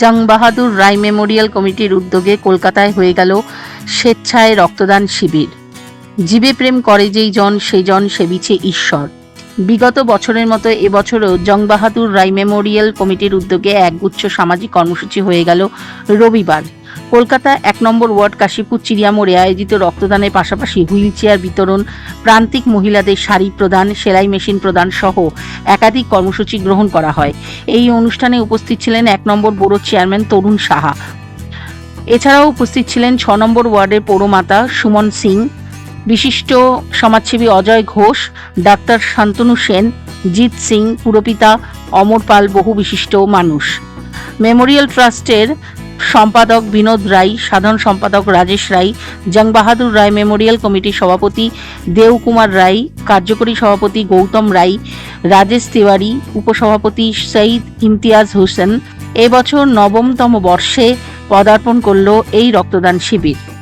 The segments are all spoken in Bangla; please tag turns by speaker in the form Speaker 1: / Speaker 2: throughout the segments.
Speaker 1: জং বাহাদুর রায় মেমোরিয়াল কমিটির উদ্যোগে কলকাতায় হয়ে গেল স্বেচ্ছায় রক্তদান শিবির। জীবে প্রেম করে যেই জন, সেই জন সেবিছে ঈশ্বর। বিগত বছরের মতো এবছরও জং বাহাদুর রায় মেমোরিয়াল কমিটির উদ্যোগে একগুচ্ছ সামাজিক কর্মসূচি হয়ে গেল রবিবার। কলকাতা এক নম্বর ওয়ার্ড কাশীপুর চিড়িয়া মোড়ে আয়োজিত রক্তদানের পাশাপাশি হুইল চেয়ার বিতরণ, প্রান্তিক মহিলাদের শাড়ি প্রদান, সেলাই মেশিন প্রদান সহ একাধিক কর্মসূচি গ্রহণ করা হয়। এই অনুষ্ঠানে উপস্থিত ছিলেন এক নম্বর বোরো চেয়ারম্যান তরুণ সাহা। এছাড়াও উপস্থিত ছিলেন ছ নম্বর ওয়ার্ডের পৌরমাতা সুমন সিং, বিশিষ্ট সমাজসেবী অজয় ঘোষ, ডাক্তার শান্তনু সেন, জিৎ সিং, পুরপিতা অমর পাল, বহু বিশিষ্ট মানুষ। মেমোরিয়াল ট্রাস্টের সম্পাদক বিনোদ রায়, সাধারণ সম্পাদক রাজেশ রায় জং বাহাদুর রায় মেমোরিয়াল কমিটির সভাপতি দেওকুমার রায়, কার্যকরী সভাপতি গৌতম রায়, রাজেশ তিওয়ারি, উপসভাপতি সঈদ ইমতিয়াজ হোসেন। এবছর নবমতম বর্ষে পদার্পণ করল এই রক্তদান শিবির।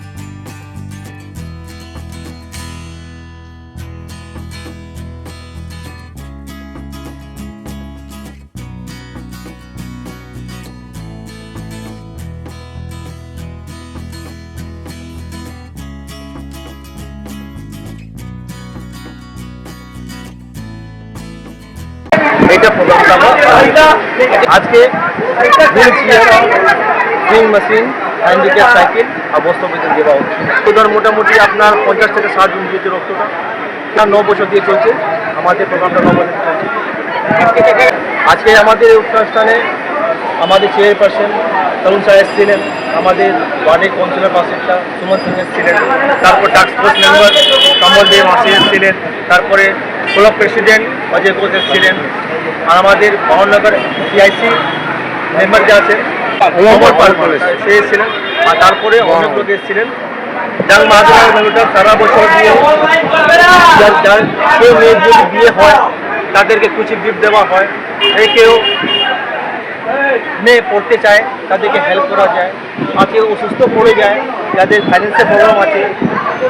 Speaker 2: প্রোগ্রামটা আমরা আজকে সুইং মেশিন হ্যান্ডিক্যাপ সাইকেল আর বস্ত্র দেওয়া হচ্ছে ওদের মোটামুটি আপনার পঞ্চাশ থেকে ষাট জন দিয়েছে রক্তটা। ন বছর দিয়ে চলছে। আমাদের প্রোগ্রামটা ন চলছে। আজকে আমাদের অনুষ্ঠানে আমাদের চেয়ারপারসন তরুণ স্যার এসেছিলেন। আমাদের ওয়ার্ডের কাউন্সিলর পাশেরটা সুমন সিং এসেছিলেন। তারপর task force member Kamal Deb মাসি এসেছিলেন। তারপরে ক্লাব প্রেসিডেন্ট অজয় ঘোষ এসেছিলেন আর আমাদের মোহননগর সিআইসি মেম্বার যে আছেন, অমর পাল সে এসেছিলেন আর তারপরে অনেক লোক এসেছিলেন যার মাধ্যমে সারা বছর দিয়ে যার যার কেউ মেয়ের যদি বিয়ে হয়, তাদেরকে কিছু গিফট দেওয়া হয়, এই কেউ মেয়ে পড়তে চায়, তাদেরকে হেল্প করা যায়, আর কেউ অসুস্থ পড়ে যায়, যাদের ফাইন্যান্সিয়াল প্রবলেম আছে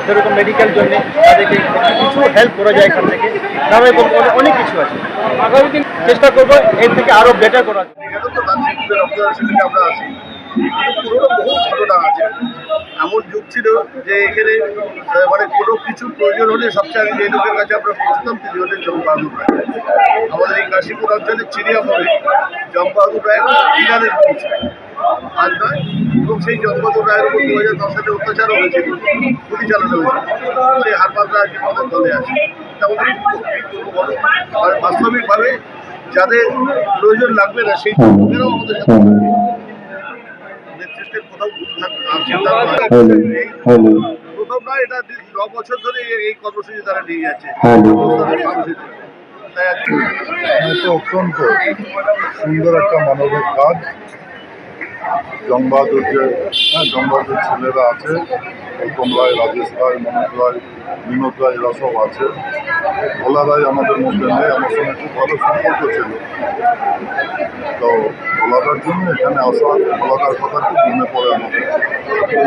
Speaker 2: যেরকম মেডিকেল জন্যে তাদেরকে কিছু হেল্প করা যায় এখান থেকে। রকম অনেক- কিছু আছে। আগামী দিন চেষ্টা করব এর থেকে আরও বেটার
Speaker 3: আমরা আছি এমন যুগ ছিল যে এখানে মানে কোনো কিছু প্রয়োজন হলে সবচেয়ে আগে যে লোকের কাছে আমরা পৌঁছতাম, তিনি হলেন জমবাহাদুর রায়। আমাদের এই কাশীপুর অঞ্চলের চিড়িয়াখানে জমবাহাদুর রায় ইরানের পৌঁছায় আজ নয় এবং সেই জমবাহাদুর রায়ের উপর দু হাজার দশ সালে অত্যাচারও হয়েছিল গুলি চালানো হয়েছিল। সেই হারপাতরা আজকে আমাদের দলে আছে? আর বাস্তবিকভাবে যাদের প্রয়োজন লাগবে না সেই লোকেরাও আমাদের সাথে নেতৃত্বের কোথাও। চিন্তা করি। এই প্রথম না এটা ন বছর ধরে এই- কর্মসূচি তারা নিয়ে যাচ্ছে।
Speaker 4: অত্যন্ত সুন্দর একটা মানবিক কাজ। জংবাহাদুর যে হ্যাঁ জংবাহাদুর ছেলেরা আছে গৌতম রায় রাজেশ রায় মনোজ রায় বিনোদ রায় এরা সব আছে ভোলা রায় আমাদের মধ্যে নেই আমার সঙ্গে খুব ভালো সম্পর্ক ছিল তো ভোলাদার জন্য এখানে আসা ভোলাদার কথা খুব মনে পড়ে আমাদের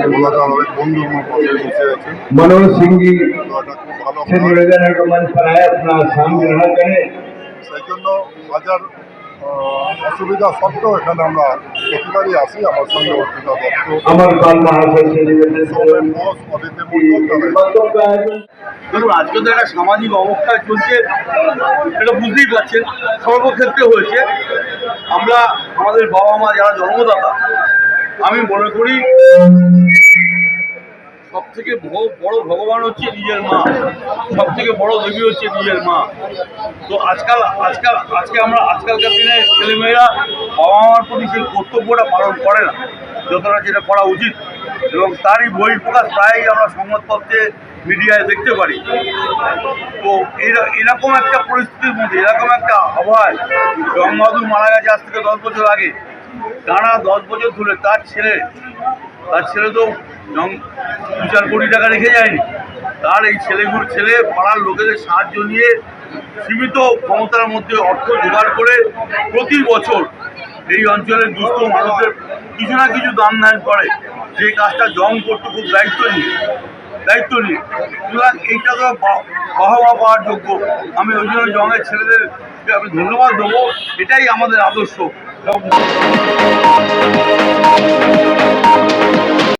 Speaker 4: ভোলাদার অনেক বন্ধু আমার পাশে বসে আছে
Speaker 5: मनोज सिंह जी
Speaker 4: তো এটা খুব ভালো
Speaker 5: से
Speaker 4: কাজ।
Speaker 5: निवेदन है कि मंच पर आए अपना स्थान ग्रहण करें
Speaker 4: সেই জন্য হাজার আহ, অসুবিধা সত্ত্বেও এখানে আমরা প্রতিবারই আসি আমার সঙ্গে অর্পিতা দত্ত।
Speaker 2: দেখুন আজকে তো একটা সামাজিক অবস্থা চলছে এটা বুঝতেই পারছেন সর্বক্ষেত্রে হয়েছে। আমরা আমাদের বাবা মা যারা জন্মদাতা আমি মনে করি সব থেকে বড় ভগবান হচ্ছে নিজের মা। সব থেকে বড় দেবী হচ্ছে নিজের মা। তো আজকাল আজকাল, আজকে আমরা আজকালকার দিনে ছেলেমেয়েরা বাবা মার প্রতি সেই কর্তব্যটা পালন করে না। যতটা যেটা করা উচিত। এবং তারই বই প্রকাশ প্রায়ই আমরা সংবাদপত্রে মিডিয়ায় দেখতে পারি। তো এরা- এরকম একটা পরিস্থিতির মধ্যে, এরকম একটা আবহাওয়ায় জংবাহাদুর মারা গেছে আজ থেকে দশ বছর আগে। টানা দশ বছর ধরে তার ছেলে তার ছেলে তো দু চার কোটি টাকা রেখে যায়নি। তার এই ছেলেগুলো ছেলে পাড়ার লোকেদের সাহায্য নিয়ে সীমিত ক্ষমতার মধ্যে অর্থ জোগাড় করে প্রতি বছর এই অঞ্চলের দুস্থ মানুষদের কিছু না কিছু দান ধ্যান করে। যে কাজটা জং করতে খুব দায়িত্ব নিয়ে। দায়িত্ব নিয়ে। সুতরাং এইটা তো বাহবা পাওয়ার যোগ্য। আমি ওই জন্য জঙের ছেলেদের আমি ধন্যবাদ দেবো। এটাই আমাদের আদর্শ। Thank.